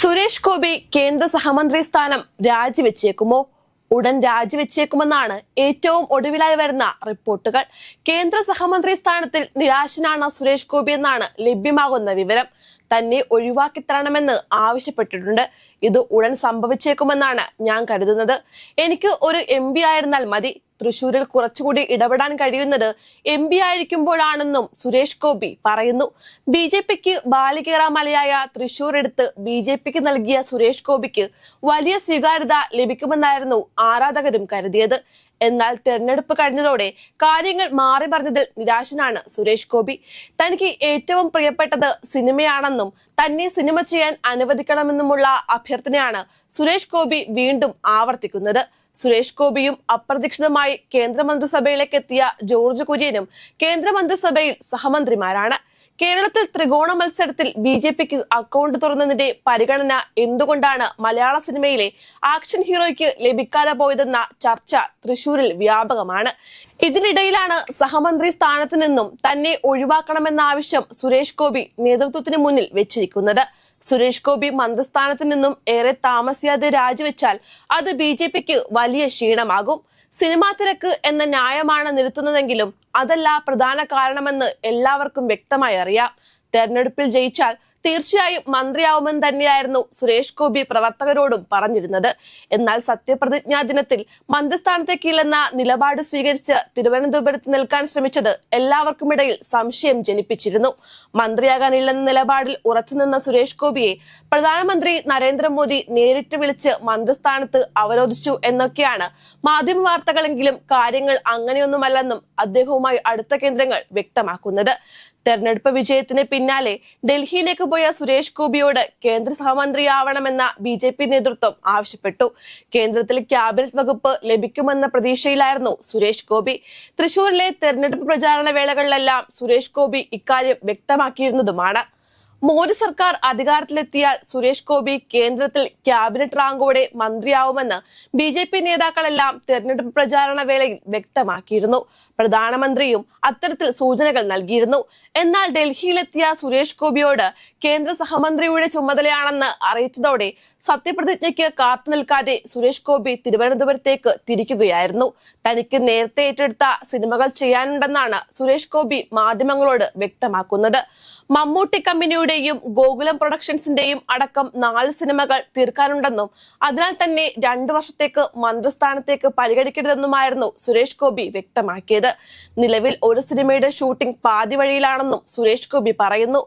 സുരേഷ് ഗോപി കേന്ദ്ര സഹമന്ത്രി സ്ഥാനം രാജിവെച്ചേക്കുമോ? ഉടൻ രാജിവെച്ചേക്കുമെന്നാണ് ഏറ്റവും ഒടുവിലായി വരുന്ന റിപ്പോർട്ടുകൾ. കേന്ദ്ര സഹമന്ത്രി സ്ഥാനത്തിൽ നിരാശനാണ് സുരേഷ് ഗോപി എന്നാണ് ലഭ്യമാകുന്ന വിവരം. തന്നെ ഒഴിവാക്കി തരണമെന്ന് ആവശ്യപ്പെട്ടിട്ടുണ്ട്. ഇത് ഉടൻ സംഭവിച്ചേക്കുമെന്നാണ് ഞാൻ കരുതുന്നത്. എനിക്ക് ഒരു എം ആയിരുന്നാൽ മതി. തൃശൂരിൽ കുറച്ചുകൂടി ഇടപെടാൻ കഴിയുന്നത് എം പി ആയിരിക്കുമ്പോഴാണെന്നും സുരേഷ് ഗോപി പറയുന്നു. ബി ജെ പിക്ക് ബാലികേറ മലയായ തൃശൂർ എടുത്ത് ബി ജെ പിക്ക് നൽകിയ സുരേഷ് ഗോപിക്ക് വലിയ സ്വീകാര്യത ലഭിക്കുമെന്നായിരുന്നു ആരാധകരും കരുതിയത്. എന്നാൽ തെരഞ്ഞെടുപ്പ് കഴിഞ്ഞതോടെ കാര്യങ്ങൾ മാറി പറഞ്ഞതിൽ നിരാശനാണ് സുരേഷ് ഗോപി. തനിക്ക് ഏറ്റവും പ്രിയപ്പെട്ടത് സിനിമയാണെന്നും തന്നെ സിനിമ ചെയ്യാൻ അനുവദിക്കണമെന്നുമുള്ള അഭ്യർത്ഥനയാണ് സുരേഷ് ഗോപി വീണ്ടും ആവർത്തിക്കുന്നത്. സുരേഷ് ഗോപിയും അപ്രതീക്ഷിതമായി കേന്ദ്രമന്ത്രിസഭയിലേക്ക് എത്തിയ ജോർജ് കുര്യനും കേന്ദ്രമന്ത്രിസഭയിൽ സഹമന്ത്രിമാരാണ്. കേരളത്തിൽ ത്രികോണ മത്സരത്തിൽ ബി ജെ പിക്ക് അക്കൗണ്ട് തുറന്നതിന്റെ പരിഗണന എന്തുകൊണ്ടാണ് മലയാള സിനിമയിലെ ആക്ഷൻ ഹീറോയ്ക്ക് ലഭിക്കാതെ പോയതെന്ന ചർച്ച തൃശൂരിൽ വ്യാപകമാണ്. ഇതിനിടയിലാണ് സഹമന്ത്രി സ്ഥാനത്ത് നിന്നും തന്നെ ഒഴിവാക്കണമെന്ന ആവശ്യം സുരേഷ് ഗോപി നേതൃത്വത്തിന് മുന്നിൽ വെച്ചിരിക്കുന്നത്. സുരേഷ് ഗോപി മന്ത്രിസ്ഥാനത്ത് നിന്നും ഏറെ താമസിയാതെ രാജിവെച്ചാൽ അത് ബി വലിയ ക്ഷീണമാകും. സിനിമാ തിരക്ക് എന്ന ന്യായമാണ് നിறுത്തുന്നതെങ്കിലും അതല്ല പ്രധാന കാരണമെന്ന് എല്ലാവർക്കും വ്യക്തമായി അറിയാം. തെരഞ്ഞെടുപ്പിൽ ജയിച്ചാൽ തീർച്ചയായും മന്ത്രിയാവുമെന്ന് തന്നെയായിരുന്നു സുരേഷ് ഗോപി പ്രവർത്തകരോടും പറഞ്ഞിരുന്നത്. എന്നാൽ സത്യപ്രതിജ്ഞാ ദിനത്തിൽ മന്ത്രിസ്ഥാനത്തേക്കില്ലെന്ന നിലപാട് സ്വീകരിച്ച് തിരുവനന്തപുരത്ത് നിൽക്കാൻ ശ്രമിച്ചത് എല്ലാവർക്കുമിടയിൽ സംശയം ജനിപ്പിച്ചിരുന്നു. മന്ത്രിയാകാനില്ലെന്ന നിലപാടിൽ ഉറച്ചുനിന്ന സുരേഷ് ഗോപിയെ പ്രധാനമന്ത്രി നരേന്ദ്രമോദി നേരിട്ട് വിളിച്ച് മന്ത്രിസ്ഥാനത്ത് അവരോധിച്ചു എന്നൊക്കെയാണ് മാധ്യമ വാർത്തകളെങ്കിലും കാര്യങ്ങൾ അങ്ങനെയൊന്നുമല്ലെന്നും അദ്ദേഹവുമായി അടുത്ത കേന്ദ്രങ്ങൾ വ്യക്തമാക്കുന്നത്. തെരഞ്ഞെടുപ്പ് വിജയത്തിന് പിന്നാലെ ഡൽഹിയിലേക്ക് പോയ സുരേഷ് ഗോപിയോട് കേന്ദ്ര സഹമന്ത്രിയാവണമെന്ന ബി ജെ പി നേതൃത്വം ആവശ്യപ്പെട്ടു. കേന്ദ്രത്തിൽ ക്യാബിനറ്റ് വകുപ്പ് ലഭിക്കുമെന്ന പ്രതീക്ഷയിലായിരുന്നു സുരേഷ് ഗോപി. തൃശൂരിലെ തെരഞ്ഞെടുപ്പ് പ്രചാരണ വേളകളിലെല്ലാം സുരേഷ് ഗോപി ഇക്കാര്യം വ്യക്തമാക്കിയിരുന്നതുമാണ്. മോദി സർക്കാർ അധികാരത്തിലെത്തിയാൽ സുരേഷ് ഗോപി കേന്ദ്രത്തിൽ ക്യാബിനറ്റ് റാങ്കോടെ മന്ത്രിയാവുമെന്ന് ബി ജെ പി നേതാക്കളെല്ലാം തെരഞ്ഞെടുപ്പ് പ്രചാരണ വേളയിൽ വ്യക്തമാക്കിയിരുന്നു. പ്രധാനമന്ത്രിയും അത്തരത്തിൽ സൂചനകൾ നൽകിയിരുന്നു. എന്നാൽ ഡൽഹിയിലെത്തിയ സുരേഷ് ഗോപിയോട് കേന്ദ്ര സഹമന്ത്രിയുടെ ചുമതലയാണെന്ന് അറിയിച്ചതോടെ സത്യപ്രതിജ്ഞയ്ക്ക് കാത്തു നിൽക്കാതെ സുരേഷ് ഗോപി തിരുവനന്തപുരത്തേക്ക് തിരിക്കുകയായിരുന്നു. തനിക്ക് നേരത്തെ ഏറ്റെടുത്ത സിനിമകൾ ചെയ്യാനുണ്ടെന്നാണ് സുരേഷ് ഗോപി മാധ്യമങ്ങളോട് വ്യക്തമാക്കുന്നത്. മമ്മൂട്ടി കമ്പനിയുടെയും ഗോകുലം പ്രൊഡക്ഷൻസിന്റെയും അടക്കം നാല് സിനിമകൾ തീർക്കാനുണ്ടെന്നും അതിനാൽ തന്നെ രണ്ടു വർഷത്തേക്ക് മന്ത്രിസ്ഥാനത്തേക്ക് പരിഗണിക്കരുതെന്നുമായിരുന്നു സുരേഷ് ഗോപി വ്യക്തമാക്കിയത്. നിലവിൽ ഒരു സിനിമയുടെ ഷൂട്ടിംഗ് പാതി വഴിയിലാണെന്നും സുരേഷ് ഗോപി പറയുന്നു.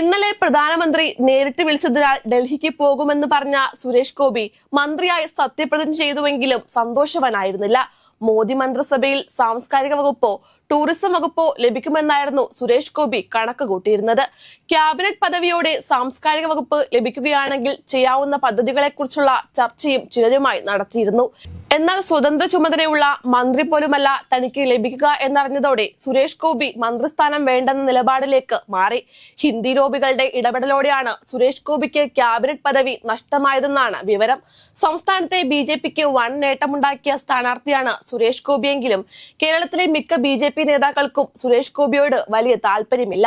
ഇന്നലെ പ്രധാനമന്ത്രി നേരിട്ട് വിളിച്ചതിനാൽ ഡൽഹിക്ക് പോകുമെന്ന് പറഞ്ഞ സുരേഷ് ഗോപി മന്ത്രിയായി സത്യപ്രതിജ്ഞ ചെയ്തുവെങ്കിലും സന്തോഷവാനായിരുന്നില്ല. മോദി മന്ത്രിസഭയിൽ സാംസ്കാരിക വകുപ്പോ ടൂറിസം വകുപ്പോ ലഭിക്കുമെന്നായിരുന്നു സുരേഷ് ഗോപി കണക്ക് കൂട്ടിയിരുന്നത്. ക്യാബിനറ്റ് പദവിയോടെ സാംസ്കാരിക വകുപ്പ് ലഭിക്കുകയാണെങ്കിൽ ചെയ്യാവുന്ന പദ്ധതികളെക്കുറിച്ചുള്ള ചർച്ചയും ചിലരുമായി നടത്തിയിരുന്നു. എന്നാൽ സ്വതന്ത്ര ചുമതലയുള്ള മന്ത്രി പോലുമല്ല തനിക്ക് ലഭിക്കുക എന്നറിഞ്ഞതോടെ സുരേഷ് ഗോപി മന്ത്രിസ്ഥാനം വേണ്ടെന്ന നിലപാടിലേക്ക് മാറി. ഹിന്ദി ലോബികളുടെ ഇടപെടലോടെയാണ് സുരേഷ് ഗോപിക്ക് ക്യാബിനറ്റ് പദവി നഷ്ടമായതെന്നാണ് വിവരം. സംസ്ഥാനത്തെ ബി ജെ പിക്ക് വൻ നേട്ടമുണ്ടാക്കിയ സ്ഥാനാർത്ഥിയാണ് സുരേഷ് ഗോപിയെങ്കിലും കേരളത്തിലെ മിക്ക ബി ജെ പി നേതാക്കൾക്കും സുരേഷ് ഗോപിയോട് വലിയ താല്പര്യമില്ല.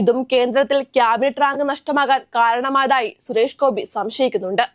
ഇതും കേന്ദ്രത്തിൽ ക്യാബിനറ്റ് റാങ്ക് നഷ്ടമാകാൻ കാരണമായതായി സുരേഷ് ഗോപി സംശയിക്കുന്നുണ്ട്.